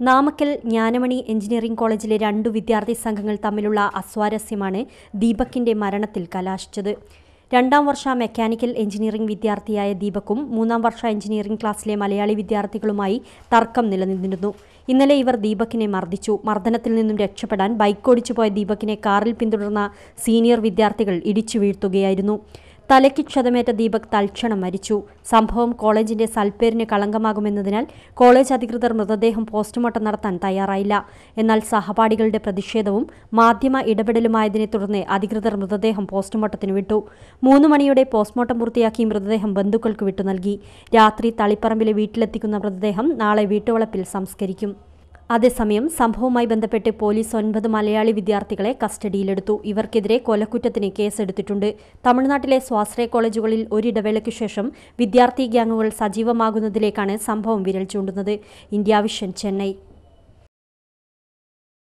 Namakkal Jnanamani engineering കോളേജിലെ രണ്ടു വിദ്യാർത്ഥി സംഘങ്ങൾ തമ്മിലുള്ള അസ്വാരസ്യമാണ് ദീപക്കിന്റെ മരണത്തിൽ കലാശിച്ചത്. രണ്ടാം വർഷ മെക്കാനിക്കൽ എഞ്ചിനീയറിംഗ് വിദ്യാർത്ഥിയായ ദീപക്കും മൂന്നാം വർഷ എഞ്ചിനീയറിംഗ് ക്ലാസ്സിലെ മലയാളി വിദ്യാർത്ഥികളുമായി തർക്കം നിലനിന്നിരുന്നു. ഇന്നലെ ഇവർ ദീപക്കിനെ മർദ്ദിച്ചു. മർദ്ദനത്തിൽ നിന്നും രക്ഷപ്പെടാൻ ബൈക്കോടിച്ചു പോയ ദീപക്കിനെ കാറിൽ പിന്തുടർന്ന സീനിയർ വിദ്യാർത്ഥികൾ ഇടിച്ചു വീഴ്ത്തുകയായിരുന്നു. തലയ്ക്ക് ക്ഷതമേറ്റ ദീപക് തൽക്ഷണം മരിച്ചു. സംഭവം കോളേജിന്റെ സൽപ്പേരിന് കളങ്കമാകുമെന്നതിനാൽ കോളേജ് അധികൃതർ മൃതദേഹം പോസ്റ്റ്മോർട്ടം നടത്താൻ തയ്യാറായില്ല. എന്നാൽ സഹപാഠികളുടെ പ്രതിഷേധവും മാധ്യമ ഇടപെടലുമായതിനെ തുടർന്ന് അധികൃതർ മൃതദേഹം പോസ്റ്റ്മോർട്ടത്തിന് വിട്ടു. മൂന്ന് മണിയോടെ പോസ്റ്റ്മോർട്ടം പൂർത്തിയാക്കി മൃതദേഹം ബന്ധുക്കൾക്ക് വിട്ടു നൽകി. രാത്രി തളിപ്പറമ്പിലെ വീട്ടിലെത്തിക്കുന്ന മൃതദേഹം നാളെ വീട്ടുവളപ്പിൽ സംസ്കരിക്കും. അതേസമയം സംഭവവുമായി ബന്ധപ്പെട്ട് പോലീസ് ഒൻപത് മലയാളി വിദ്യാർത്ഥികളെ കസ്റ്റഡിയിലെടുത്തു. ഇവർക്കെതിരെ കൊലക്കുറ്റത്തിന് കേസെടുത്തിട്ടുണ്ട്. തമിഴ്നാട്ടിലെ സ്വാശ്രയ കോളേജുകളിൽ ഒരിടവേളയ്ക്കു ശേഷം വിദ്യാർത്ഥി ഗ്യാങ്ങുകൾ സജീവമാകുന്നതിലേക്കാണ് സംഭവം വിരൽ ചൂണ്ടുന്നത്. India vision Chennai.